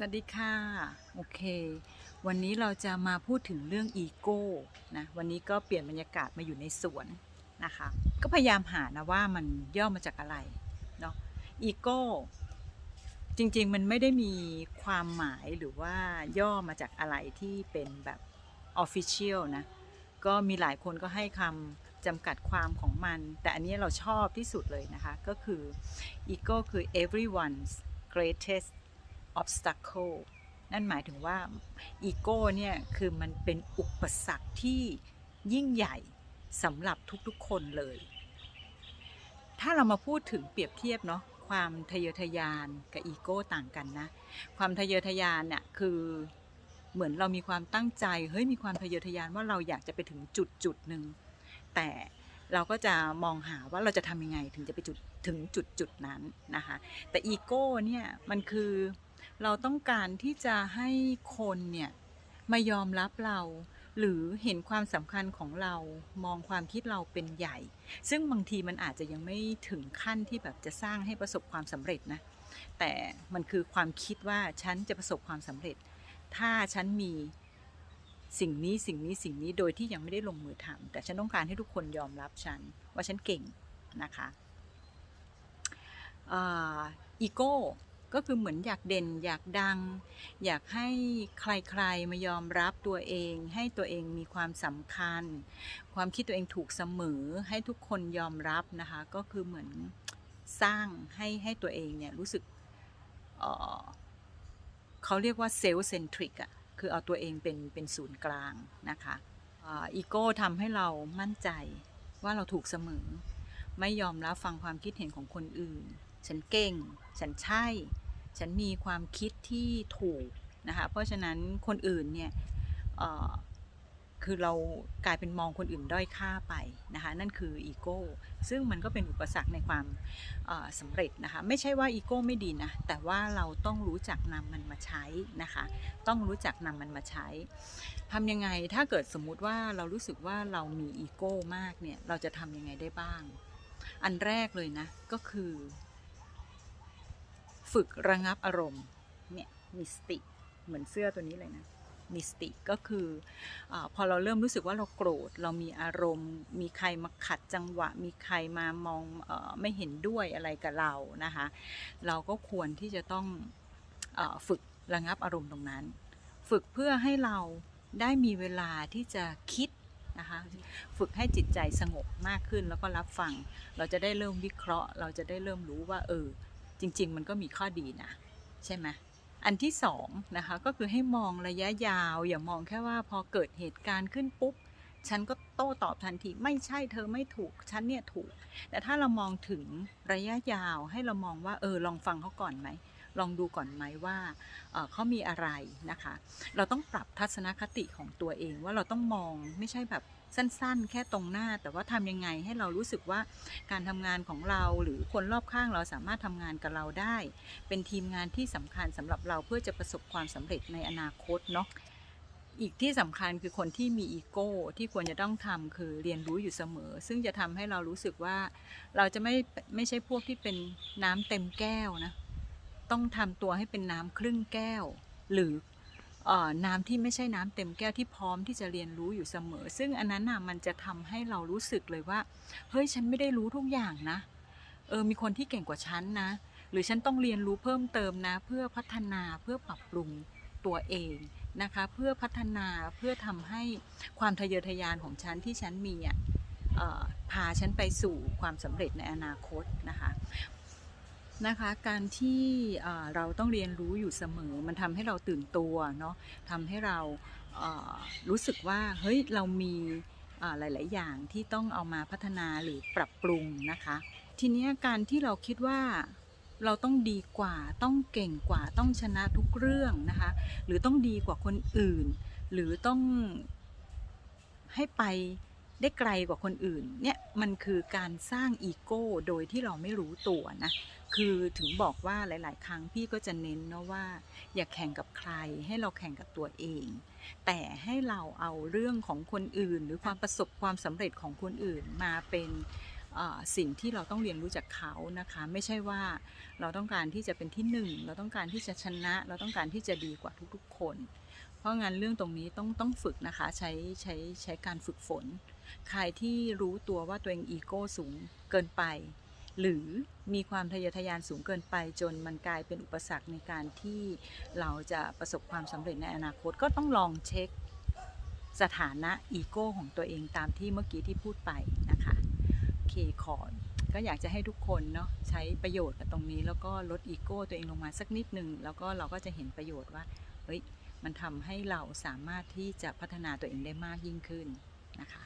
สวัสดีค่ะ โอเค วันนี้เราจะมาพูดถึงเรื่องอีโก้นะ วันนี้ก็เปลี่ยนบรรยากาศมาอยู่ในสวนนะคะ ก็พยายามหานะว่ามันย่อมาจากอะไรเนาะ อีโก้ จริงๆมันไม่ได้มีความหมายหรือว่าย่อมาจากอะไรที่เป็นแบบออฟฟิเชียลนะ ก็มีหลายคนก็ให้คำจำกัดความของมัน แต่อันนี้เราชอบที่สุดเลยนะคะ ก็คือ ego คือ everyone's greatest obstacle นั่นหมายถึงว่าอีโก้เนี่ยคือมันเป็นอุปสรรคที่ยิ่งใหญ่สำหรับทุกๆคนเลย ถ้าเรามาพูดถึงเปรียบเทียบเนาะความทะเยอทะยานกับอีโก้ต่างกันนะ ความทะเยอทะยานเนี่ยคือเหมือนเรามีความตั้งใจเฮ้ยมีความทะเยอทะยานว่าเราอยากจะไปถึงจุดจุดหนึ่งแต่เราก็จะมองหาว่าเราจะทำยังไงถึงจะไปจุดถึงจุดจุดนั้นนะคะ แต่อีโก้เนี่ยมันคือ เราต้องการที่จะให้คนเนี่ยมายอมรับเราหรือเห็นความสำคัญของเรามองความคิดเราเป็นใหญ่ ซึ่งบางทีมันอาจจะยังไม่ถึงขั้นที่แบบจะสร้างให้ประสบความสำเร็จนะแต่มันคือความคิดว่าฉันจะประสบความสำเร็จ ถ้าฉันมีสิ่งนี้สิ่งนี้สิ่งนี้โดยที่ยังไม่ได้ลงมือทำแต่ฉันต้องการให้ทุกคนยอมรับฉัน ว่าฉันเก่งนะคะอีโก้ ก็คือเหมือนอยากเด่นอยากดัง อยากให้ใครๆมายอมรับตัวเอง ให้ตัวเองมีความสำคัญ ความคิดตัวเองถูกเสมอให้ทุกคนยอมรับนะคะ ก็คือเหมือนสร้างให้ให้ตัวเองเนี่ยรู้สึกเเขาเรียกว่าเซลล์เซนทริกอะคือเอาตัวเองเป็นเป็นศูนย์กลางนะคะอีโก้ทำให้เรามั่นใจว่าเราถูกเสมอ ไม่ยอมรับฟังความคิดเห็นของคนอื่น ฉันเก่ง ฉันใช่ ฉันมีความคิดที่ถูกนะคะ เพราะฉะนั้นคนอื่นเนี่ยคือเรากลายเป็นมองคนอื่นด้อยค่าไปนะคะ นั่นคืออีโก้ซึ่งมันก็เป็นอุปสรรคในความสำเร็จนะคะ ไม่ใช่ว่าอีโก้ไม่ดีนะ แต่ว่าเราต้องรู้จักนำมันมาใช้นะคะ ต้องรู้จักนำมันมาใช้ทำยังไงถ้าเกิดสมมุติว่าเรารู้สึกว่าเรามีอีโก้มากเนี่ย เราจะทำยังไงได้บ้าง อันแรกเลยนะ ก็คือ ฝึกระงับอารมณ์เนี่ยมีสติเหมือนเสื้อตัวนี้เลยนะมีสติก็คืออพอเราเริ่มรู้สึกว่าเราโกรธ เรามีอารมณ์ มีใครมาขัดจังหวะ มีใครมามองอไม่เห็นด้วยอะไรกับเรานะคะเราก็ควรที่จะต้องอฝึกระงับอารมณ์ตรงนั้น ฝึกเพื่อให้เราได้มีเวลาที่จะคิดนะคะฝึกให้จิตใจสงบมากขึ้นแล้วก็รับฟัง เราจะได้เริ่มวิเคราะห์ เราจะได้เริ่มรู้ว่าเออ จริง ๆ มันก็มีข้อดีนะใช่ไหมอันที่สองนะคะก็คือให้มองระยะยาว อย่ามองแค่ว่าพอเกิดเหตุการณ์ขึ้นปุ๊บ ฉันก็โต้ตอบทันทีไม่ใช่เธอไม่ถูก ฉันเนี่ยถูก แต่ถ้าเรามองถึงระยะยาวให้เรามองว่าเออลองฟังเขาก่อนไหมลองดูก่อนไหมว่าเเขามีอะไรนะคะ เราต้องปรับทัศนคติของตัวเองว่าเราต้องมองไม่ใช่แบบ สั้นๆ แค่ตรงหน้า แต่ว่าทำยังไงให้เรารู้สึกว่าการทำงานของเราหรือคนรอบข้างเราสามารถทำงานกับเราได้ เป็นทีมงานที่สำคัญสำหรับเราเพื่อจะประสบความสำเร็จในอนาคตเนาะอีกที่สำคัญคือคนที่มีอีโก้ที่ควรจะต้องทำคือเรียนรู้อยู่เสมอ ซึ่งจะทำให้เรารู้สึกว่าเราจะไม่ไม่ใช่พวกที่เป็นน้ำเต็มแก้วนะต้องทำตัวให้เป็นน้ำครึ่งแก้ว หรือ น้ำที่ไม่ใช่น้ำเต็มแก้วที่พร้อมที่จะเรียนรู้อยู่เสมอ ซึ่งอันนั้นน่ะมันจะทำให้เรารู้สึกเลยว่า เฮ้ยฉันไม่ได้รู้ทุกอย่างนะเออมีคนที่เก่งกว่าฉันนะ หรือฉันต้องเรียนรู้เพิ่มเติมนะ เพื่อพัฒนาเพื่อปรับปรุงตัวเองนะคะเพื่อพัฒนาเพื่อทำให้ความทะเยอทะยานของฉันที่ฉันมีอะพาฉันไปสู่ความสำเร็จในอนาคตนะคะ นะคะ การที่เราต้องเรียนรู้อยู่เสมอ มันทำให้เราตื่นตัวเนาะทำให้เรารู้สึกว่าเฮ้ยเรามีหลาย ๆ อย่างที่ต้องเอามาพัฒนาหรือปรับปรุงนะคะ ทีนี้การที่เราคิดว่าเราต้องดีกว่าต้องเก่งกว่าต้องชนะทุกเรื่องนะคะ หรือต้องดีกว่าคนอื่น หรือต้องให้ไป ได้ไกลกว่าคนอื่นเนี่ยมันคือการสร้างอีโก้โดยที่เราไม่รู้ตัวนะคือถึงบอกว่าหลาย ๆ ครั้งพี่ก็จะเน้นนะว่า อย่าแข่งกับใครให้เราแข่งกับตัวเอง แต่ให้เราเอาเรื่องของคนอื่น หรือความประสบความสำเร็จของคนอื่นมาเป็นสิ่งที่เราต้องเรียนรู้จากเขานะคะ ไม่ใช่ว่าเราต้องการที่จะเป็นที่หนึ่งเราต้องการที่จะชนะ เราต้องการที่จะดีกว่าทุกๆ คน เพราะงั้นเรื่องตรงนี้ต้องต้องฝึกนะคะใช้ใช้ใช้การฝึกฝน ใครที่รู้ตัวว่าตัวเองอีโก้สูงเกินไป หรือมีความทะเยอทะยานสูงเกินไป จนมันกลายเป็นอุปสรรคในการที่เราจะประสบความสำเร็จในอนาคตก็ต้องลองเช็คสถานะอีโก้ของตัวเองตามที่เมื่อกี้ที่พูดไปนะคะโอเคขอก็อยากจะให้ทุกคนเนาะใช้ประโยชน์กับตรงนี้แล้วก็ลดอีโก้ตัวเองลงมาสักนิดนึง แล้วก็เราก็จะเห็นประโยชน์ว่าเฮ้ยมันทำให้เราสามารถที่จะพัฒนาตัวเองได้มากยิ่งขึ้นนะคะ